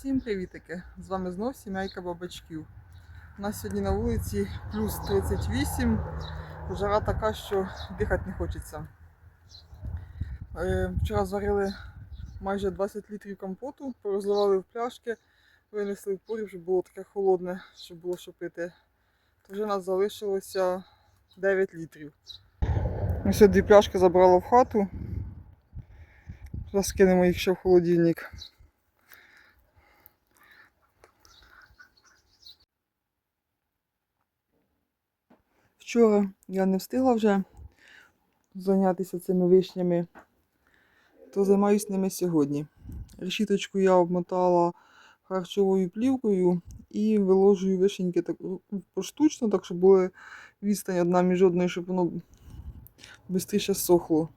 Всім привітики! З вами знов сімейка бабачків. У нас сьогодні на вулиці плюс 38. Жара така, що дихати не хочеться. Е, Вчора зварили майже 20 літрів компоту, порозливали в пляшки, винесли в погріб, щоб було таке холодне, щоб було що пити. То вже нас залишилося 9 літрів. Ось дві пляшки забрала в хату. Зараз кинемо їх ще в холодильник. Вчора я не встигла вже зайнятися цими вишнями, то займаюся ними сьогодні. Решіточку я обмотала харчовою плівкою і виложую вишеньки так ну, поштучно, так щоб були відстань одна між одною, щоб воно швидше сохло.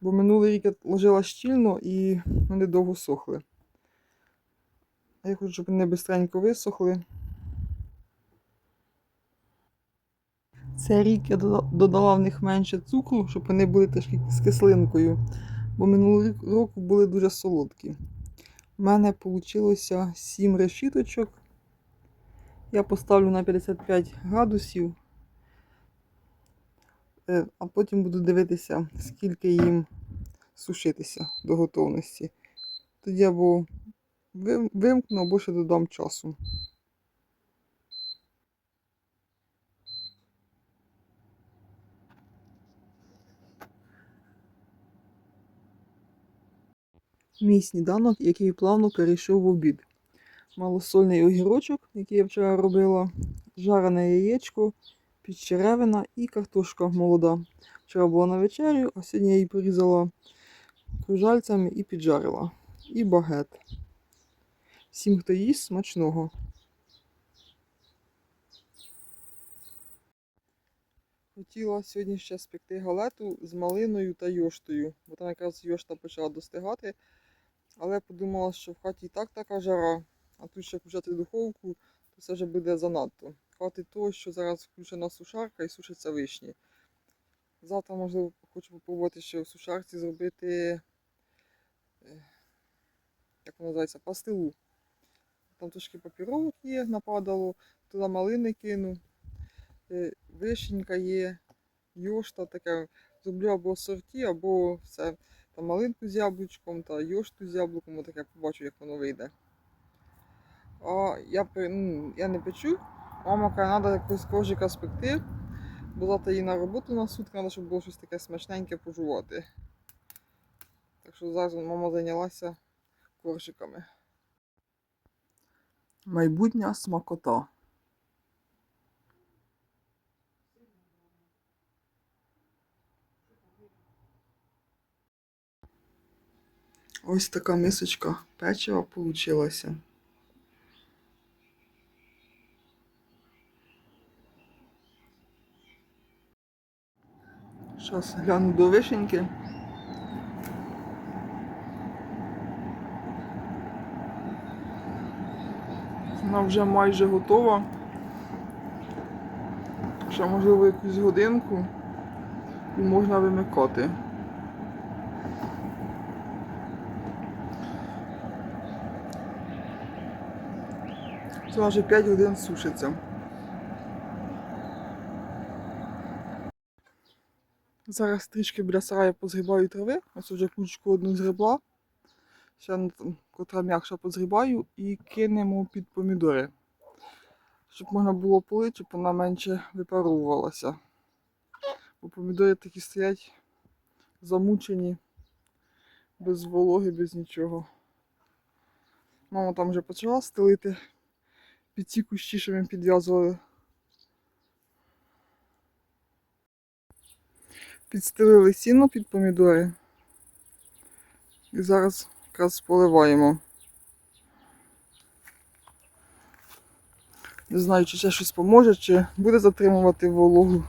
Бо минулий рік я ложила щільно і вони довго сохли. А я хочу, щоб вони швидко висохли. Цей рік я дода- додала в них менше цукру, щоб вони були трішки з кислинкою. Бо минулого року були дуже солодкі. У мене вийшло 7 решіточок. Я поставлю на 55 градусів, Е, а потім буду дивитися, скільки їм сушитися до готовності. Тоді або вим- вимкну, або ще додам часу. Мій сніданок, який плавно перейшов в обід. Малосольний огірочок, який я вчора робила, жарене яєчко, підчеревина і картошка молода. Вчора була на вечерю, а сьогодні я її порізала кружальцями і піджарила. І багет. Всім, хто їсть, смачного. Хотіла сьогодні ще спекти галету з малиною та йоштою, бо там якраз йошта почала достигати. Але подумала, що в хаті і так така жара, а тут ще включати духовку, то це вже буде занадто. Хватить того, що зараз включена сушарка і сушаться вишні. Завтра, можливо, хочу попробувати ще в сушарці зробити, е, як воно називається, пастилу. Там трошки папіровок є, нападало, туди малини кину, е, вишенька є, йошта таке. Зроблю або сорті, або все там малинку з яблучком та йошту з яблуком, отаке побачу, як воно вийде. А я, ну, я не печу. Мама каже, треба якось коржика спекти, бо завтра їй на роботу на сутки, треба, щоб було щось таке смачненьке пожувати. Так що зараз мама зайнялася коржиками. Майбутня смакота. Ось така мисочка печива получилася. Зараз гляну до вишеньки. Вона вже майже готова. Ще можливо якусь годинку і можна вимикати. Це вже 5 годин сушиться. Зараз трішки біля сараю позгрібаю трави. Ось вже кучку одну згребла. Ще котра м'якша позгрібаю і кинемо під помідори. Щоб можна було полити, щоб вона менше випаровувалася. Бо помідори такі стоять замучені, без вологи, без нічого. Мама там вже почала стелити під ці кущі, що ми підв'язували. Підстелили сіно під помідори. І зараз якраз поливаємо. Не знаю, чи ще щось поможе, чи буде затримувати вологу.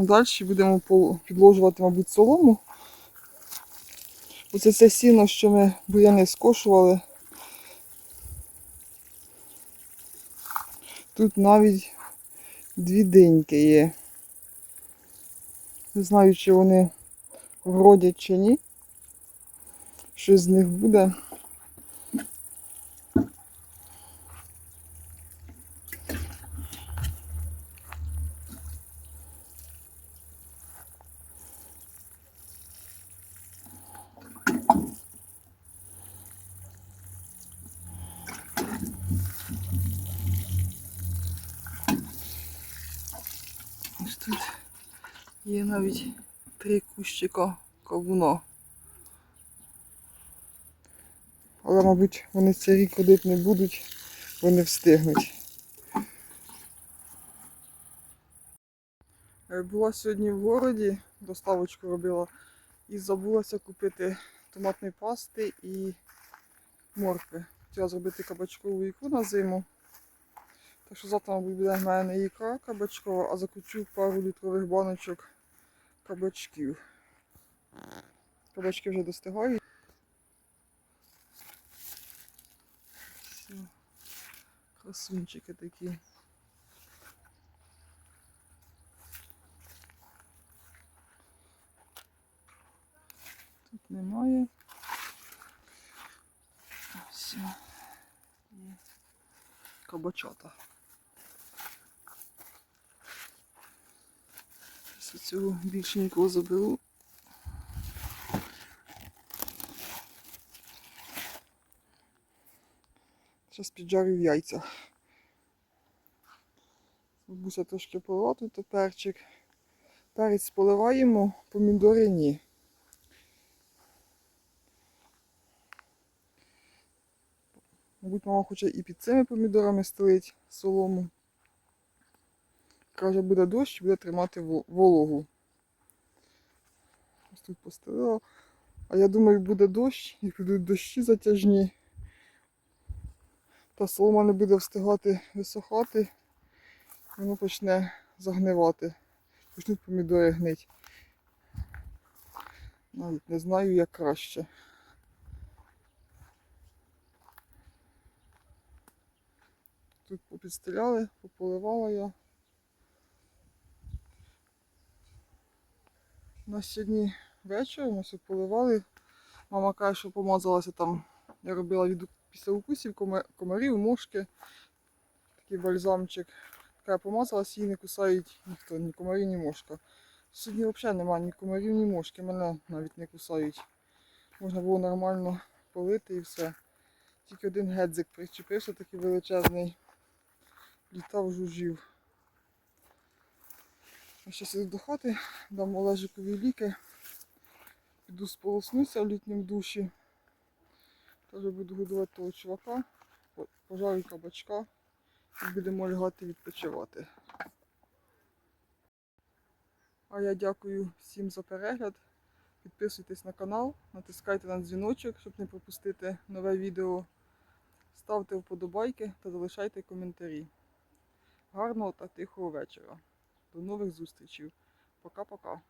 Там далі будемо підложувати, мабуть, солому. Оце це сіно, що ми буряни скошували. Тут навіть Дві диньки є. Не знаю, чи вони вродять чи ні. Щось з них буде. Ось тут є навіть три кущика кавуна. Але, мабуть, вони цей рік ходити не будуть, вони встигнуть. Е, Була сьогодні в городі, доставочку робила, і забулася купити томатної пасти і моркви. Хотіла зробити кабачкову ікру на зиму. Так що завтра, буде в мене ікра кабачкова, а закучу пару літрових баночок кабачків. Кабачки вже достигають. Красунчики такі. Немає. Все. Є. Кабачата. Зараз цього більшенького заберу. Зараз піджарю яйця. Бабуся трошки полила тут перчик. Перець поливаємо, помідори ні. Мабуть, мама хоче і під цими помідорами стелить солому. Каже, буде дощ, буде тримати вологу. Ось тут постелила. А я думаю, буде дощ, і підуть дощі затяжні. Та солома не буде встигати висохати, воно почне загнивати. Почнуть помідори гнить. Навіть не знаю, як краще. Тут попідстріляли, пополивала я. На сьогодні вечором ось поливали. Мама каже, що помазалася там. Я робила від після укусів комарів, мошки. Такий бальзамчик. Така я помазалась, її не кусають ніхто, ні комарі, ні мошка. Сьогодні взагалі немає ні комарів, ні мошки. Мене навіть не кусають. Можна було нормально полити і все. Тільки один гедзик причепився, такий величезний. Літав жужжів. А зараз іду до хати, дам Олежикові ліки. Піду сполоснуся в літньому душі. Теж буду годувати того чувака, по- пожарю кабачка і будемо лягати відпочивати. А я дякую всім за перегляд. Підписуйтесь на канал, натискайте на дзвіночок, щоб не пропустити нове відео. Ставте вподобайки та залишайте коментарі. Гарного та тихого вечора. До нових зустрічей. Пока-пока.